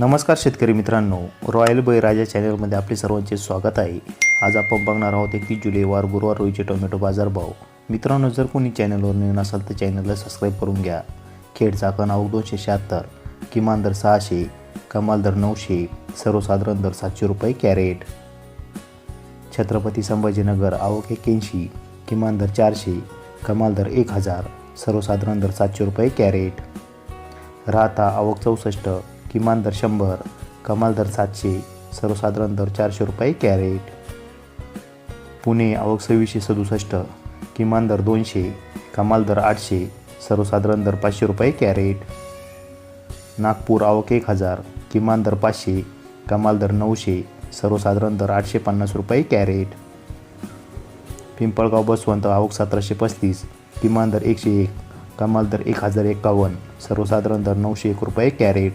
नमस्कार शेतकरी मित्रांनो. रॉयल बळीराजा चॅनलमध्ये आपले सर्वांचे स्वागत आहे. आज आपण बघणार आहोत एकतीस जुलैवार गुरुवार रोजीचे टोमॅटो बाजारभाव मित्रांनो जर कोणी चॅनलवर नवीन असाल तर चॅनलला सबस्क्राईब करून घ्या. खेड चाकण आवक दोनशे शहात्तर किमान दर सहाशे कमाल दर नऊशे सर्वसाधारण दर सातशे रुपये कॅरेट. छत्रपती संभाजीनगर आवक एक्क्याऐंशी किमान दर चारशे कमाल दर एक हजार सर्वसाधारण दर सातशे रुपये कॅरेट. राहता आवक चौसष्ट किमान दर शंभर कमाल दर सातशे सर्वसाधारण दर चारशे रुपये कॅरेट. पुणे आवक सव्वीसशे सदुसष्ट किमान दर दोनशे कमाल दर आठशे सर्वसाधारण दर पाचशे रुपये कॅरेट. नागपूर आवक एक हजार किमान दर पाचशे कमाल दर नऊशे सर्वसाधारण दर आठशे पन्नास रुपये कॅरेट. पिंपळगाव बसवंत आवक सतराशे पस्तीस किमान दर एकशे एक कमाल दर एक हजार एकावन्न सर्वसाधारण दर नऊशे एक रुपये कॅरेट.